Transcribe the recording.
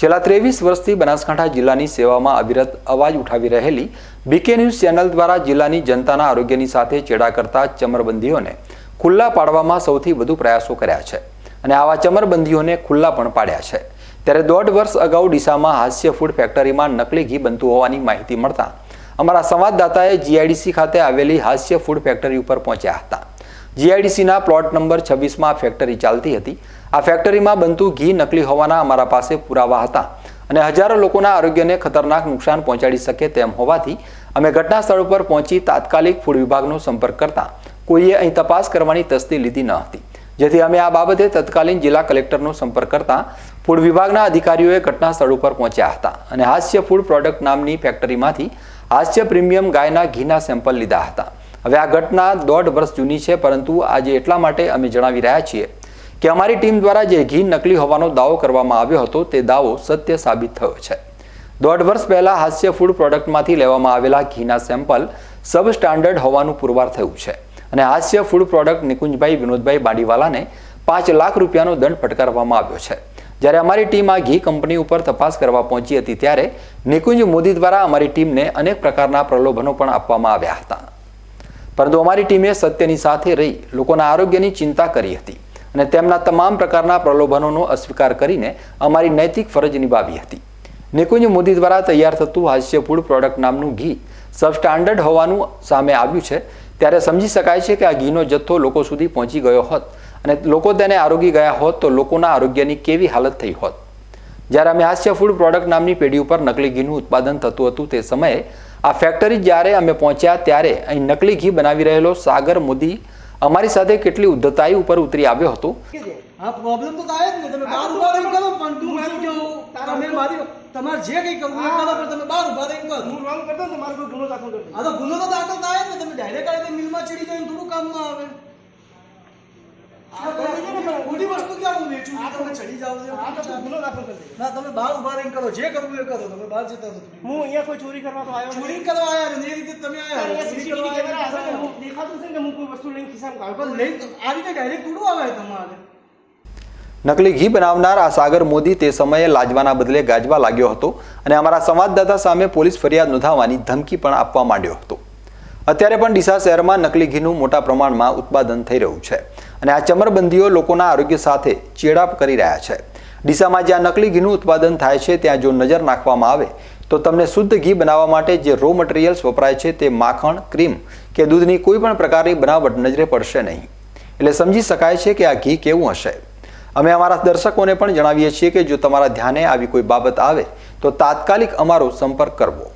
છેલ્લા ત્રેવીસ વર્ષથી બનાસકાંઠા જિલ્લાની સેવામાં અવિરત અવાજ ઉઠાવી રહેલી બીકે ન્યૂઝ ચેનલ દ્વારા જિલ્લાની જનતાના આરોગ્યની સાથે ચેડા કરતા ચમરબંધીઓને ખુલ્લા પાડવામાં સૌથી વધુ પ્રયાસો કર્યા છે. અને આવા ચમરબંધીઓને ખુલ્લા પણ પાડ્યા છે. ત્યારે દોઢ વર્ષ અગાઉ ડીસામાં હાસ્ય ફૂડ ફેક્ટરીમાં નકલી ઘી બનતું હોવાની માહિતી મળતા અમારા સંવાદદાતાએ જીઆઈડીસી ખાતે આવેલી હાસ્ય ફૂડ ફેક્ટરી ઉપર પહોંચ્યા હતા. જીઆઈડીસીના પ્લોટ નંબર છવ્વીસમાં ફેક્ટરી ચાલતી હતી. આ ફેક્ટરીમાં બનતું ઘી નકલી હોવાના અમારા પાસે પુરાવા હતા અને હજારો લોકોના આરોગ્યને ખતરનાક નુકસાન પહોંચાડી શકે તેમ હોવાથી અમે ઘટના સ્થળ પર પહોંચી તાત્કાલિક ફૂડ વિભાગનો સંપર્ક કરતા કોઈએ અહીં તપાસ કરવાની તસ્દી લીધી ન હતી. જેથી અમે આ બાબતે તત્કાલીન જિલ્લા કલેક્ટરનો સંપર્ક કરતા ફૂડ વિભાગના અધિકારીઓએ ઘટના સ્થળ ઉપર પહોંચ્યા હતા અને હાસ્ય ફૂડ પ્રોડક્ટ નામની ફેક્ટરીમાંથી હાસ્ય પ્રીમિયમ ગાયના ઘીના સેમ્પલ લીધા હતા. હવે આ ઘટના દોઢ વર્ષ જૂની છે, પરંતુ આજે એટલા માટે અમે જણાવી રહ્યા છીએ કે અમારી ટીમ દ્વારા જે ઘી નકલી હોવાનો દાવો કરવામાં આવ્યો હતો, તે દાવો સત્ય સાબિત થયો છે. દોઢ વર્ષ પહેલા હાસ્ય ફૂડ પ્રોડક્ટમાંથી લેવામાં આવેલા ઘીના સેમ્પલ સબ સ્ટાન્ડર્ડ હોવાનું પુરવાર થયું છે અને હાસ્ય ફૂડ પ્રોડક્ટ નિકુંજભાઈ વિનોદભાઈ બાડીવાલાને પાંચ લાખ રૂપિયાનો દંડ ફટકારવામાં આવ્યો છે. જ્યારે અમારી ટીમ આ ઘી કંપની ઉપર તપાસ કરવા પહોંચી હતી, ત્યારે નિકુંજ મોદી દ્વારા અમારી ટીમને અનેક પ્રકારના પ્રલોભનો પણ આપવામાં આવ્યા હતા. પરંતુ અમારી ટીમે સત્યની સાથે રહી, લોકોના આરોગ્યની ચિંતા કરી હતી અને તેમના તમામ પ્રકારના પ્રલોભનોનો અસ્વીકાર કરીને અમારી નૈતિક ફરજ નિભાવી હતી. નિકુંજ મોદી દ્વારા તૈયાર થતું હાસ્ય પ્રોડક્ટ નામનું ઘી સબસ્ટાન્ડર્ડ હોવાનું સામે આવ્યું છે, ત્યારે સમજી શકાય છે કે આ ઘીનો જથ્થો લોકો સુધી પહોંચી ગયો હોત અને લોકો તેને આરોગી ગયા હોત તો લોકોના આરોગ્યની કેવી હાલત થઈ હોત. જ્યારે અમે હાસ્ય ફૂડ પ્રોડક્ટ નામની પેઢી ઉપર નકલી ઘીનું ઉત્પાદન થતું હતું તે સમયે આ ફેક્ટરી જ્યારે અમે પહોંચ્યા ત્યારે અહીં નકલી ઘી બનાવી રહેલો સાગર મોદી અમારી સાથે કેટલી ઉદ્ધતાઈ ઉપર ઉતરી આવ્યો હતો? હા પ્રોબ્લેમ તો થાય જ ને. તમે બહાર ઊભા રહીને કરો પણ તું શું કેવું તમે મારી તમારે જે કંઈ કરવું એ કરો પણ તમે બહાર ઊભા રહીને કરો. હું રોંગ કરતો તો મારો ગુનો દાખલ કરજો આ તો ગુનો તો દાખલ થાય જ ને. તમે ડાયરેક્ટ આ મિલમાં ચડી જાય થોડું કામમાં આવે. આ કરી દેજો ને પણ. ખોટી વસ્તુ ક્યાં હું વેચું આ તમે ચડી જાવ છો. આ તમે ગુનો દાખલ કરી ના તમે બહાર ઊભા રહીને કરો. જે કરવું એ કરો. તમે બહાર જતા હતો હું અહીંયા કોઈ ચોરી કરવા તો આવ્યો ચોરી કરવા આવ્યા ને એ રીતે તમે આવ્યા સીસીટીવી કેમેરા આવ્યા હું દેખાતું છે કે હું કોઈ વસ્તુ લઈને ખિસ્સામાં કાઢો પણ લઈ આ રીતે ડાયરેક્ટ થોડું આવે તમારે. નકલી ઘી બનાવનાર આ સાગર મોદી તે સમયે લાજવાના બદલે ગાજવા લાગ્યો હતો અને અમારા સંવાદદાતા સામે પોલીસ ફરિયાદ નોંધાવવાની ધમકી પણ આપવા માંડ્યો હતો. અત્યારે પણ ડીસા શહેરમાં નકલી ઘીનું મોટા પ્રમાણમાં ઉત્પાદન થઈ રહ્યું છે. અને આ ચમરબંધીઓ લોકોના આરોગ્ય સાથે ચેડાપ કરી રહ્યા છે. ડીસામાં જ્યાં નકલી ઘીનું ઉત્પાદન થાય છે, ત્યાં જો નજર નાખવામાં આવે, તો તમને શુદ્ધ ઘી બનાવવા માટે જે રો મટીરિયલ્સ વપરાય છે, તે માખણ ક્રીમ કે દૂધની કોઈ પણ પ્રકારની બનાવટ નજરે પડશે નહીં. એટલે સમજી શકાય છે કે આ ઘી કેવું હશે. અમે અમારા દર્શકોને પણ જણાવીએ છીએ કે જો તમારા ધ્યાને આવી કોઈ બાબત આવે, તો તાત્કાલિક અમારો સંપર્ક કરવો.